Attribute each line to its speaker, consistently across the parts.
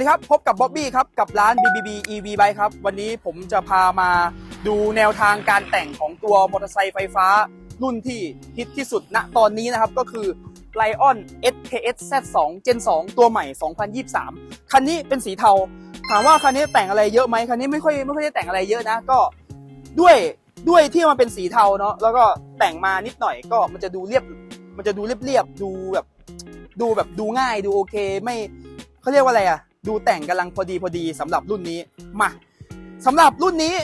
Speaker 1: ดีครับ พบกับบ๊อบบี้ครับ กับร้าน BBB EV Bike ครับ วันนี้ผมจะพามาดูแนวทางการแต่งของตัวมอเตอร์ไซค์ไฟฟ้า รุ่นที่ฮิตที่สุดณตอนนี้นะครับ ก็คือ Lion SKS Z2 Gen 2 ตัวใหม่ 2023 คันนี้เป็นสีเทา ถามว่าคันนี้แต่งอะไรเยอะไหมคันนี้ไม่ค่อยไม่ค่อยได้แต่งอะไรเยอะนะ ก็ด้วยด้วยที่มันเป็นสีเทาเนาะแล้วก็แต่งมานิดหน่อยก็มันจะดูเรียบ มันจะดูเรียบๆดูแบบ ดูแบบดูง่ายดูโอเค ไม่เขาเรียกว่าอะไรอะ ดูแต่งกำลังพอดีพอดีสำหรับรุ่นนี้มาสำหรับรุ่นนี้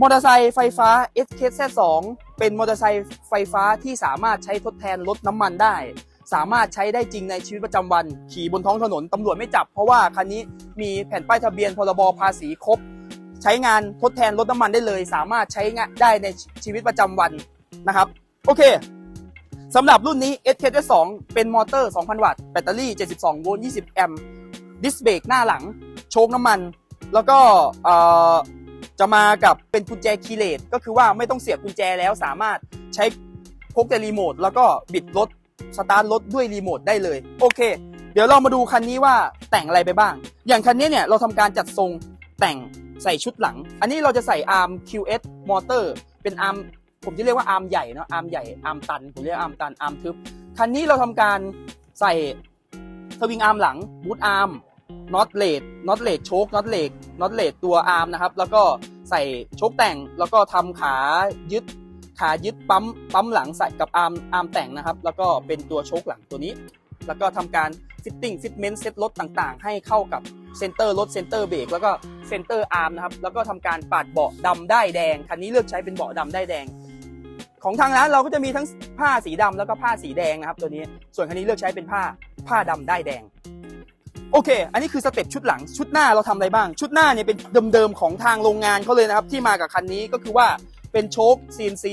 Speaker 1: มอเตอร์ไซค์ไฟฟ้า SKZ2 เป็นมอเตอร์ไซค์ไฟฟ้าที่สามารถใช้ทดแทนรถน้ำมันได้ สามารถใช้ได้จริงในชีวิตประจำวัน ขี่บนท้องถนนตำรวจไม่จับ เพราะว่าคันนี้มีแผ่นป้ายทะเบียนพรบภาษีครบ ใช้งานทดแทนรถน้ำมันได้เลย สามารถใช้งานได้ในชีวิตประจำวันนะครับ โอเคสำหรับรุ่นนี้ SKZ2 เป็นมอเตอร์ 2,000 วัตต์ แบตเตอรี่ 72 โวลต์ 20 แอมป์ ดิสเบรกหน้าหลัง โชคน้ำมัน แล้วก็เอ่อจะมากับเป็นกุญแจคีเลสก็คือว่าไม่ต้องเสียบกุญแจแล้วสามารถใช้พกแต่รีโมทแล้วก็บิดรถสตาร์ทรถด้วยรีโมทได้เลย โอเค เดี๋ยวเรามาดูคันนี้ว่าแต่งอะไรไปบ้าง อย่างคันนี้เนี่ยเราทำการจัดทรงแต่งใส่ชุดหลัง อันนี้เราจะใส่อาร์ม QS มอเตอร์เป็นอาร์มผมจะเรียกว่าอาร์มใหญ่เนาะอาร์มใหญ่อาร์มตันผมเรียกอาร์มตันอาร์มทึบคันนี้เราทำการใส่สวิงอาร์มหลังบูทอาร์ม น็อตเลดน็อตเลดโชคน็อตเลดน็อตเลดตัวอาร์มนะครับ แล้วก็ใส่โชคแต่งแล้วก็ทำขายึดขายึดปั๊มปั๊มหลังใส่กับอาร์มอาร์มแต่งนะครับ แล้วก็เป็นตัวโชคหลังตัวนี้ แล้วก็ทำการฟิตติ้งฟิตเมนต์เซตรถต่างๆ ให้เข้ากับเซนเตอร์รถเซนเตอร์เบรกแล้วก็เซนเตอร์อาร์มนะครับ แล้วก็ทำการปาดเบาะดำได้แดง คันนี้เลือกใช้เป็นเบาะดำได้แดง ของทางร้านเราก็จะมีทั้งผ้าสีดำแล้วก็ผ้าสีแดงนะครับ ตัวนี้ส่วนคันนี้เลือกใช้เป็นผ้าผ้าดำได้แดง โอเค อันนี้คือสเต็ปชุดหลัง ชุดหน้าเราทำอะไรบ้าง ชุดหน้าเนี่ยเป็นเดิมๆของทางโรงงานเขาเลยนะครับที่มากับคันนี้ก็คือว่าเป็นโชค CNC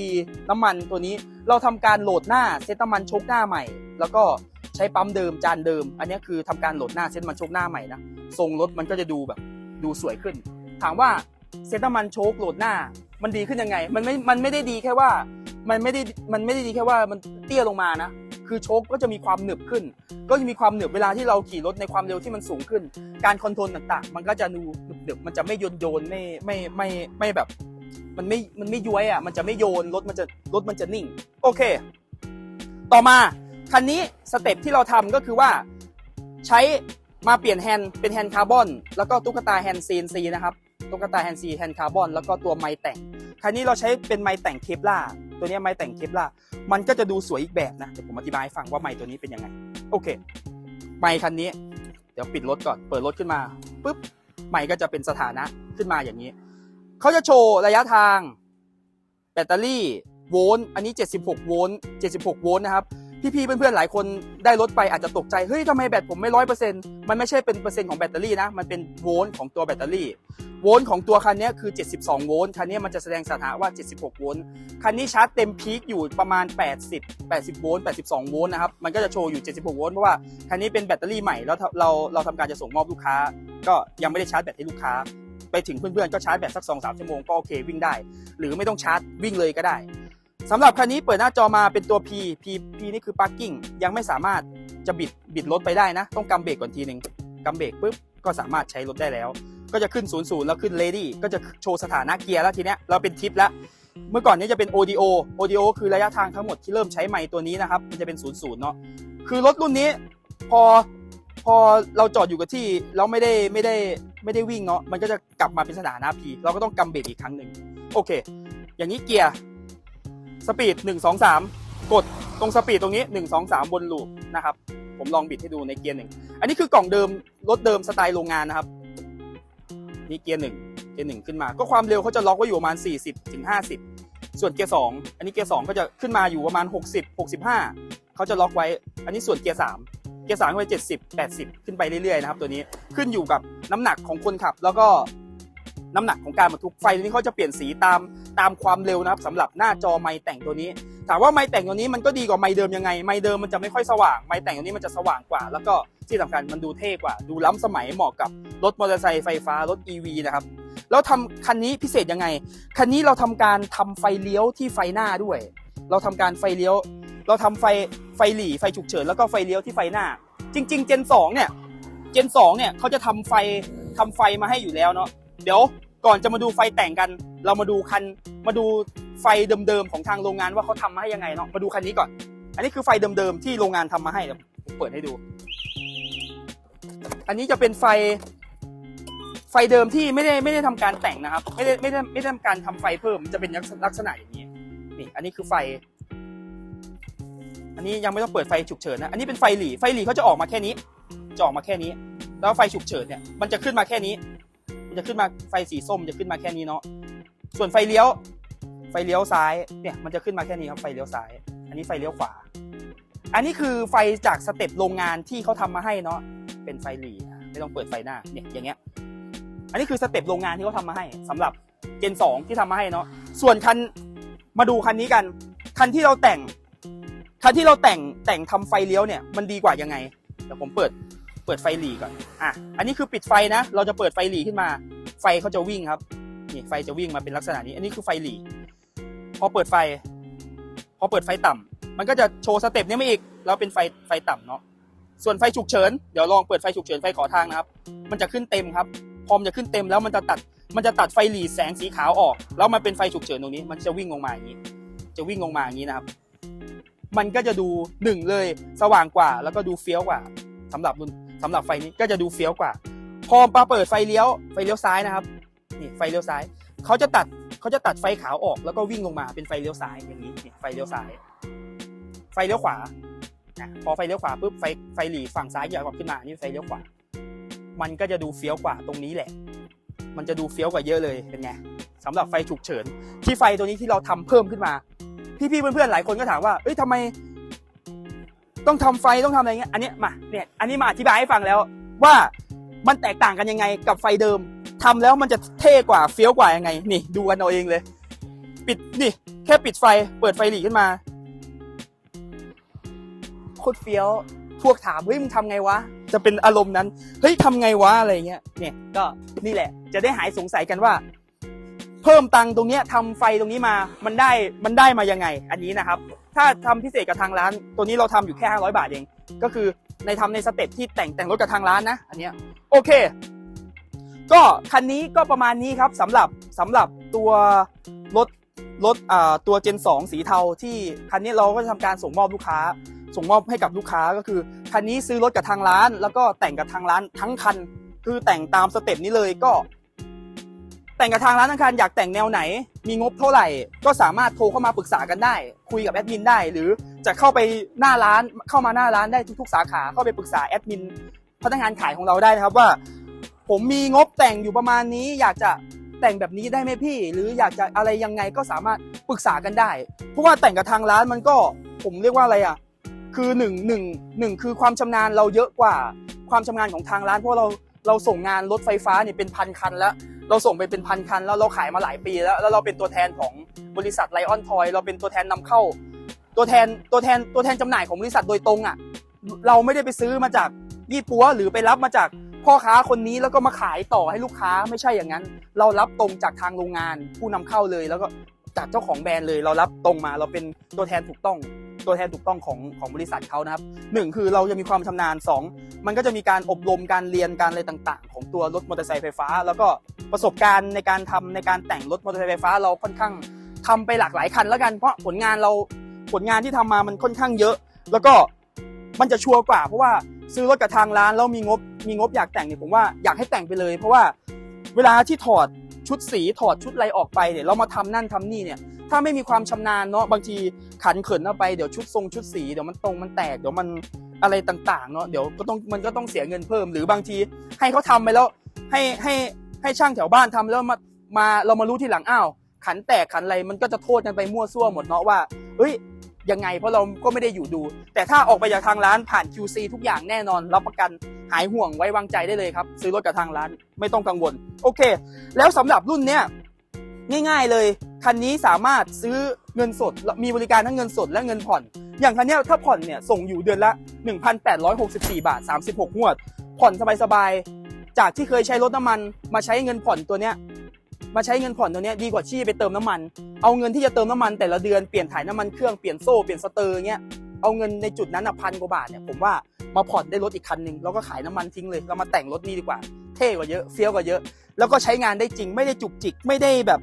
Speaker 1: น้ำมันตัวนี้ เราทำการโหลดหน้าเซตน้ำมันโชคหน้าใหม่ แล้วก็ใช้ปั๊มเดิมจานเดิม อันนี้คือทำการโหลดหน้าเซตมันโชคหน้าใหม่นะทรงรถมันก็จะดูแบบดูสวยขึ้น ถามว่าเซตน้ำมันโชคโหลดหน้า มันดีขึ้นยังไง มันไม่ มันไม่ได้ดีแค่ว่า มันไม่ได้ มันไม่ได้ดีแค่ว่ามันเตี้ยลงมานะ คือโชคก็จะมีความหนึบขึ้น ก็จะมีความหนึบเวลาที่เราขี่รถในความเร็วที่มันสูงขึ้น การคอนโทรลต่างๆ มันก็จะดูหนึบๆมันจะไม่โยนโยนไม่ไม่ไม่ไม่แบบ มันไม่มันไม่ย้วยอะมันจะไม่โยนรถมันจะรถมันจะนิ่ง โอเค ต่อมาคันนี้สเต็ปที่เราทำก็คือว่าใช้มาเปลี่ยนแฮนด์เป็นแฮนด์คาร์บอนแล้วก็ตุ๊กตาแฮนด์ CNC นะครับตุ๊กตาแฮนด์ซีแฮนด์คาร์บอนแล้วก็ตัวไม้แต่งคันนี้เราใช้เป็นไม้แต่งเคปล่า ตัวนี้ไม้แต่งเคปล่ามันก็จะดูสวยอีกแบบนะเดี๋ยวผมอธิบายให้ฟังว่าไม้ตัวนี้เป็นยังไง โอเค ไม้คันนี้ เดี๋ยวปิดรถก่อน เปิดรถขึ้นมาปุ๊บไม้ก็จะเป็นสถานะขึ้นมาอย่างนี้ เขาจะโชว์ระยะทาง แบตเตอรี่โวลต์ อันนี้ 76 โวลต์ 76 โวลต์นะครับ พี่ๆเพื่อนๆหลายคนได้รถไปอาจจะตกใจเฮ้ยทำไมแบตผมไม่ร้อยเปอร์เซ็นต์มันไม่ใช่เป็นเปอร์เซ็นต์ของแบตเตอรี่นะมันเป็นโวลต์ของตัวแบตเตอรี่โวลต์ของตัวคันนี้คือ 72 โวลต์คันนี้มันจะแสดงสถานะว่า 76 โวลต์คันนี้ชาร์จเต็มพีคอยู่ประมาณ 80 80 โวลต์82 โวลต์นะครับมันก็จะโชว์อยู่ 76 โวลต์เพราะว่าคันนี้เป็นแบตเตอรี่ใหม่แล้วเราเราทำการจะส่งมอบลูกค้า ก็ยังไม่ได้ชาร์จแบตให้ลูกค้า ไปถึงเพื่อนๆก็ชาร์จแบตสัก2-3ชั่วโมงก็โอเควิ่งได้ หรือไม่ต้องชาร์จวิ่งเลยก็ได้ สำหรับคันนี้เปิดหน้าจอมาเป็นตัว P P P นี่คือ parking ยังไม่สามารถจะบิดบิดรถไปได้นะ ต้องกำเบรกก่อนทีหนึ่งกำเบรกปุ๊บก็สามารถใช้รถได้แล้ว ก็จะขึ้น 0 0 แล้วขึ้น ready ก็จะโชว์สถานะเกียร์แล้วทีเนี้ยเราเป็นทิปแล้ว เมื่อก่อนนี้จะเป็น audio audio คือระยะทางทั้งหมดที่เริ่มใช้ไมค์ตัวนี้นะครับ มันจะเป็น 0 0 เนาะคือรถรุ่นนี้พอพอเราจอดอยู่กับที่เราไม่ได้ไม่ได้ไม่ได้วิ่งเนาะมันก็จะกลับมาเป็นสถานะ P เราก็ต้องกำเบรกอีกครั้งหนึ่งโอเค อย่างนี้เกียร์ สปีดหนึ่งสองสามกดตรงสปีดตรงนี้หนึ่งสองสามบนลูปนะครับ ผมลองบิดให้ดูในเกียร์หนึ่งอันนี้คือกล่องเดิมรถเดิมสไตล์โรงงานนะครับ นี่เกียร์หนึ่งเกียร์หนึ่งขึ้นมา ก็ความเร็วเขาจะล็อกไว้อยู่ประมาณ 40ถึง50 ส่วนเกียร์สองอันนี้เกียร์สองก็จะขึ้นมาอยู่ประมาณ 60 65 เขาจะล็อกไว้ อันนี้ส่วนเกียร์สามเกียร์สามก็ไป70 80 ขึ้นไปเรื่อยๆนะครับตัวนี้ขึ้นอยู่กับน้ำหนักของคนขับแล้วก็ น้ำหนักของการบรรทุกไฟตัวนี้เขาจะเปลี่ยนสีตามตามความเร็วนะครับสำหรับหน้าจอไม้แต่งตัวนี้ ถามว่าไม้แต่งตัวนี้มันก็ดีกว่าไม้เดิมยังไงไม้เดิมมันจะไม่ค่อยสว่างไม้แต่งตัวนี้มันจะสว่างกว่า แล้วก็ที่สำคัญมันดูเท่กว่า ดูล้ำสมัยเหมาะกับรถมอเตอร์ไซค์ไฟฟ้ารถ EV นะครับแล้วทำคันนี้พิเศษยังไง คันนี้เราทำการทำไฟเลี้ยวที่ไฟหน้าด้วย เราทำการไฟเลี้ยว เราทำไฟไฟหลีไฟฉุกเฉินแล้วก็ไฟเลี้ยวที่ไฟหน้า จริงๆ Gen 2เนี่ยเจนสองเนี่ยเขาจะทำไฟทำไฟมาให้อยู่แล้วเนาะ เดี๋ยวก่อนจะมาดูไฟแต่งกัน เรามาดูคันมาดูไฟเดิมๆของทางโรงงานว่าเขาทำมาให้ยังไงเนาะมาดูคันนี้ก่อน อันนี้คือไฟเดิมๆที่โรงงานทำมาให้เดี๋ยวผมเปิดให้ดู อันนี้จะเป็นไฟไฟเดิมที่ไม่ได้ไม่ได้ทำการแต่งนะครับ ไม่ได้ไม่ได้ไม่ได้ทำการทำไฟเพิ่มจะเป็นลักษณะอย่างนี้นี่อันนี้คือไฟ อันนี้ยังไม่ต้องเปิดไฟฉุกเฉินนะอันนี้เป็นไฟหลีไฟหลีเขาจะออกมาแค่นี้จะออกมาแค่นี้ แล้วไฟฉุกเฉินเนี่ยมันจะขึ้นมาแค่นี้ จะขึ้นมาไฟสีส้มจะขึ้นมาแค่นี้เนาะส่วนไฟเลี้ยว ไฟเลี้ยวซ้ายเนี่ยมันจะขึ้นมาแค่นี้ครับไฟเลี้ยวซ้าย อันนี้ไฟเลี้ยวขวา อันนี้คือไฟจากสเต็ปโรงงานที่เขาทำมาให้เนาะเป็นไฟหลีไม่ต้องเปิดไฟหน้าเนี่ยอย่างเงี้ย อันนี้คือสเต็ปโรงงานที่เขาทำมาให้สำหรับเจนสองที่ทำมาให้เนาะส่วนคันมาดูคันนี้กัน คันที่เราแต่งคันที่เราแต่งแต่งทำไฟเลี้ยวเนี่ยมันดีกว่ายังไงเดี๋ยวผมเปิด เปิดไฟหลีก่อนอะอันนี้คือปิดไฟนะ เราจะเปิดไฟหลีขึ้นมา ไฟเขาจะวิ่งครับนี่ไฟจะวิ่งมาเป็นลักษณะนี้ อันนี้คือไฟหลีพอเปิดไฟ พอเปิดไฟต่ำมันก็จะโชว์สเต็ปนี้มาอีกแล้วเป็นไฟไฟต่ำเนาะส่วนไฟฉุกเฉินเดี๋ยวลองเปิดไฟฉุกเฉินไฟขอทางนะครับ มันจะขึ้นเต็มครับ พอมนจะขึ้นเต็มแล้วมันจะตัดมันจะตัดไฟหลีแสงสีขาวออก แล้วมันเป็นไฟฉุกเฉินตรงนี้ มันจะวิ่งลงมาอย่างนี้ จะวิ่งลงมาอย่างนี้นะครับ มันก็จะดูหนึ่งเลยสว่างกว่า แล้วก็ดูเฟี้ยวกว่าสำหรับรุ่น สำหรับไฟนี้ก็จะดูเฟี้ยวกว่า พอมาเปิดไฟเลี้ยวไฟเลี้ยวซ้ายนะครับนี่ไฟเลี้ยวซ้ายเขาจะตัดเขาจะตัดไฟขาวออกแล้วก็วิ่งลงมาเป็นไฟเลี้ยวซ้ายอย่างนี้นี่ไฟเลี้ยวซ้าย ไฟเลี้ยวขวาอะพอไฟเลี้ยวขวาปุ๊บไฟไฟหลีฝั่งซ้ายใหญ่กว่าขึ้นมานี่ไฟเลี้ยวขวา มันก็จะดูเฟี้ยวกว่าตรงนี้แหละ มันจะดูเฟี้ยวกว่าเยอะเลยเป็นไงสำหรับไฟฉุกเฉิน ที่ไฟตัวนี้ที่เราทำเพิ่มขึ้นมา พี่ๆเพื่อนๆหลายคนก็ถามว่าเอ้ยทำไม ต้องทำไฟต้องทำอะไรเงี้ยอันนี้มาเนี่ยอันนี้มาอธิบายให้ฟังแล้วว่ามันแตกต่างกันยังไงกับไฟเดิมทำแล้วมันจะเท่กว่าเฟี้ยวกว่ายังไง นี่ดูกันเอาเองเลย ปิดนี่แค่ปิดไฟเปิดไฟหลีขึ้นมาโคตรเฟี้ยวพวกถามเฮ้ยมึงทำไงวะจะเป็นอารมณ์นั้นเฮ้ยทำไงวะอะไรเงี้ยเนี่ยก็นี่แหละ จะได้หายสงสัยกันว่า เพิ่มตังตรงนี้ยทำไฟตรงนี้มามันได้มันได้มายังไง อันนี้นะครับ ถ้าทำพิเศษกับทางร้าน ตัวนี้เราทำอยู่แค่ 500 บาทเอง ก็คือในทำในสเต็ปที่แต่งแต่งรถกับทางร้านนะ อันนี้โอเค ก็คันนี้ก็ประมาณนี้ครับสำหรับสำหรับตัวรถรถอ่าตัว Gen 2สีเทาที่คันนี้เราก็จะทำการส่งมอบลูกค้า ส่งมอบให้กับลูกค้าก็คือคันนี้ซื้อรถกับทางร้าน แล้วก็แต่งกับทางร้านทั้งคัน คือแต่งตามสเต็ปนี้เลยก็ แต่งกับทางร้านทั้งคันอยากแต่งแนวไหน มีงบเท่าไหร่ ก็สามารถโทรเข้ามาปรึกษากันได้ คุยกับแอดมินได้ หรือจะเข้าไปหน้าร้านเข้ามาหน้าร้านได้ทุกๆ สาขาเข้าไปปรึกษาแอดมินพนักงานขายของเราได้นะครับว่า ผมมีงบแต่งอยู่ประมาณนี้ อยากจะแต่งแบบนี้ได้ไหมพี่ หรืออยากจะอะไรยังไงก็สามารถปรึกษากันได้ เพราะว่าแต่งกับทางร้านมันก็ผมเรียกว่าอะไรอะคือหนึ่งหนึ่งหนึ่งคือความชำนาญเราเยอะกว่าความชำนาญของทางร้านเพราะเราเราส่งงานรถไฟฟ้าเนี่ยเป็นพันคันแล้ว เราส่งไปเป็นพันคัน แล้วเราขายมาหลายปีแล้วแล้วเราเป็นตัวแทนของบริษัทไลออนทอยเราเป็นตัวแทนนำเข้า ตัวแทนตัวแทนตัวแทนจำหน่ายของบริษัทโดยตรงอะเราไม่ได้ไปซื้อมาจากยี่ปัวหรือไปรับมาจากพ่อค้าคนนี้แล้วก็มาขายต่อให้ลูกค้าไม่ใช่อย่างนั้น เรารับตรงจากทางโรงงานผู้นำเข้าเลย แล้วก็จากเจ้าของแบรนด์เลย เรารับตรงมาเราเป็นตัวแทนถูกต้อง ตัวแทนถูกต้องของของบริษัทเขานะครับหนึ่งคือเราจะมีความชำนาญสองมันก็จะมีการอบรมการเรียนการอะไรต่างๆ ของตัวรถมอเตอร์ไซค์ไฟฟ้า แล้วก็ประสบการณ์ในการทำในการแต่งรถมอเตอร์ไซค์ไฟฟ้า เราค่อนข้างทำไปหลากหลายคันแล้วกันเพราะผลงานเราผลงานที่ทำมามันค่อนข้างเยอะ แล้วก็มันจะชัวร์กว่า เพราะว่าซื้อรถกับทางร้านแล้วมีงบมีงบอยากแต่งเนี่ยผมว่าอยากให้แต่งไปเลย เพราะว่าเวลาที่ถอดชุดสีถอดชุดอะไรออกไปเนี่ยเรามาทำนั่นทำนี่เนี่ย ถ้าไม่มีความชำนาญเนาะบางทีขันเขินเอาไปเดี๋ยวชุดทรงชุดสีเดี๋ยวมันตรงมันแตกเดี๋ยวมันอะไรต่างๆเนาะเดี๋ยวก็ต้องมันก็ต้องเสียเงินเพิ่ม หรือบางทีให้เขาทำไปแล้วให้ให้ให้ช่างแถวบ้านทำแล้วมามาเรามารู้ทีหลังอ้าวขันแตกขันอะไรมันก็จะโทษกันไปมั่วซั่วหมดเนาะว่าเฮ้ยยังไงเพราะเราก็ไม่ได้อยู่ดู แต่ถ้าออกไปจากทางร้านผ่าน QC ทุกอย่างแน่นอน รับประกันหายห่วงไว้วางใจได้เลยครับ ซื้อรถกับทางร้านไม่ต้องกังวล โอเค แล้วสำหรับรุ่นเนี้ย ง่ายๆเลย คันนี้สามารถซื้อเงินสด มีบริการทั้งเงินสดและเงินผ่อน อย่างคันนี้ถ้าผ่อนเนี่ยส่งอยู่เดือนละ 1,864 บาท 36 งวด ผ่อนสบายๆ จากที่เคยใช้รถน้ำมันมาใช้เงินผ่อนตัวเนี้ยมาใช้เงินผ่อนตัวเนี้ยดีกว่าที่ไปเติมน้ำมัน เอาเงินที่จะเติมน้ำมันแต่ละเดือนเปลี่ยนถ่ายน้ำมันเครื่องเปลี่ยนโซ่เปลี่ยนสเตอร์เงี้ย เอาเงินในจุดนั้นอะพันกว่าบาทเนี่ยผมว่ามาผ่อนได้รถอีกคันหนึ่งแล้วก็ขายน้ำมันทิ้งเลยเรามาแต่งรถนี้ดีกว่า เท่กว่าเยอะเฟี้ยวกว่าเยอะ แล้วก็ใช้งานได้จริงไม่ได้จุกจิกไม่ได้แบบ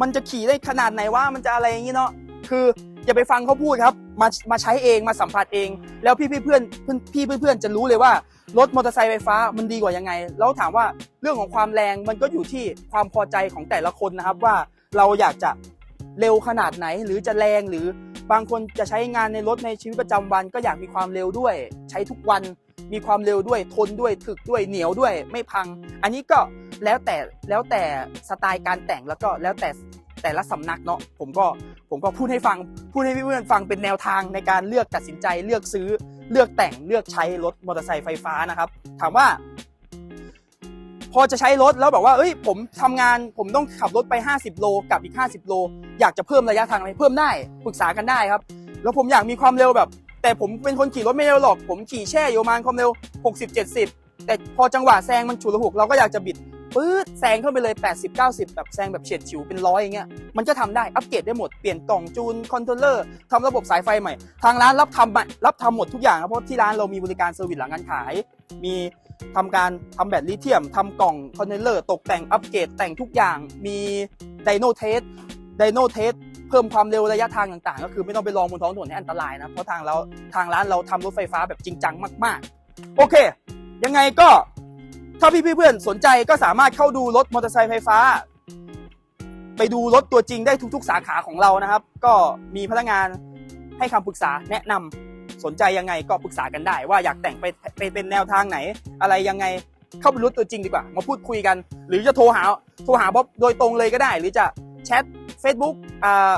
Speaker 1: มันจะขี่ได้ขนาดไหนว่ามันจะอะไรอย่างนี้เนาะคืออย่าไปฟังเขาพูดครับ มามาใช้เองมาสัมผัสเอง แล้วพี่พี่เพื่อนเพื่อนพี่เพื่อนๆจะรู้เลยว่ารถมอเตอร์ไซค์ไฟฟ้ามันดีกว่ายังไง แล้วถามว่าเรื่องของความแรงมันก็อยู่ที่ความพอใจของแต่ละคนนะครับว่าเราอยากจะเร็วขนาดไหนหรือจะแรงหรือ บางคนจะใช้งานในรถในชีวิตประจำวัน ก็อยากมีความเร็วด้วย ใช้ทุกวันมีความเร็วด้วยทนด้วยถึกด้วยเหนียวด้วยไม่พัง อันนี้ก็แล้วแต่แล้วแต่สไตล์การแต่งแล้วก็แล้วแต่แต่ละสำนักเนาะผมก็ผมก็พูดให้ฟังพูดให้เพื่อนฟังเป็นแนวทางในการเลือกตัดสินใจเลือกซื้อเลือกแต่งเลือกใช้รถมอเตอร์ไซค์ไฟฟ้านะครับ ถามว่า พอจะใช้รถแล้วบอกว่าเอ้ยผมทำงานผมต้องขับรถไป 50 โลกับอีก 50 โล อยากจะเพิ่มระยะทางอะไรเพิ่มได้ปรึกษากันได้ครับ แล้วผมอยากมีความเร็วแบบ แต่ผมเป็นคนขี่รถไม่เร็วหรอก ผมขี่แช่อยู่ประมาณความเร็ว 60 70 แต่พอจังหวะแซงมันฉุกละหุกเราก็อยากจะบิดปื๊ดแซงเข้าไปเลย 80 90 แบบแซงแบบเฉียดฉิวเป็นร้อยอย่างเงี้ยมันก็ทำได้อัปเกรดได้หมด เปลี่ยนกล่องจูนคอนโทรลเลอร์ทำระบบสายไฟใหม่ ทางร้านรับทำรับทำหมดทุกอย่างครับเพราะที่ร้านเรามีบริการเซอร์วิสหลังการขาย มี ทำการทำแบตลิเธียมทำกล่องคอนเทนเนอร์ตกแต่งอัปเกรดแต่งทุกอย่างมีไดโนเทสไดโนเทสเพิ่มความเร็วระยะทางต่างๆ ก็คือไม่ต้องไปลองบนท้องถนนให้อันตรายนะ เพราะทางเราทางร้านเราทำรถไฟฟ้าแบบจริงจังมาก ๆ โอเค ยังไงก็ถ้าพี่ๆเพื่อนสนใจก็สามารถเข้าดูรถมอเตอร์ไซค์ไฟฟ้า ไปดูรถตัวจริงได้ทุกๆ สาขาของเรานะครับ ก็มีพนักงานให้คำปรึกษาแนะนำ สนใจยังไงก็ปรึกษากันได้ ว่าอยากแต่งไปไปเป็นแนวทางไหน อะไรยังไงเข้าไปรู้ตัวจริงดีกว่า มาพูดคุยกัน หรือจะโทรหาโทรหาบ๊อบโดยตรงเลยก็ได้ หรือจะแชท Facebook อ่า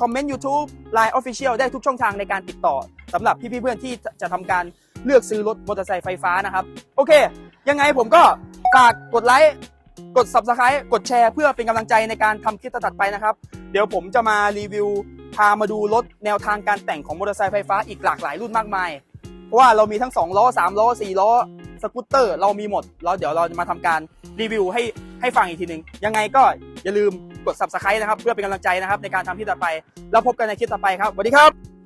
Speaker 1: คอมเมนต์ YouTube Line Official ได้ทุกช่องทางในการติดต่อสำหรับพี่ๆเพื่อนที่จะจะทำการเลือกซื้อรถมอเตอร์ไซค์ไฟฟ้านะครับ โอเค ยังไงผมก็ฝากกดไลค์ กด Subscribe กดแชร์เพื่อเป็นกำลังใจในการทำคลิปตัดไปนะครับ เดี๋ยวผมจะมารีวิวพามาดูรถแนวทางการแต่งของมอเตอร์ไซค์ไฟฟ้าอีกหลากหลายรุ่นมากมาย เพราะว่าเรามีทั้ง 2 ล้อ 3 ล้อ 4 ล้อ สกูตเตอร์เรามีหมด แล้วเดี๋ยวเราจะมาทำการรีวิวให้ให้ฟังอีกทีหนึ่งยังไงก็อย่าลืมกด Subscribe นะครับ เพื่อเป็นกำลังใจนะครับในการทำคลิปต่อไป แล้วพบกันในคลิปต่อไปครับสวัสดีครับ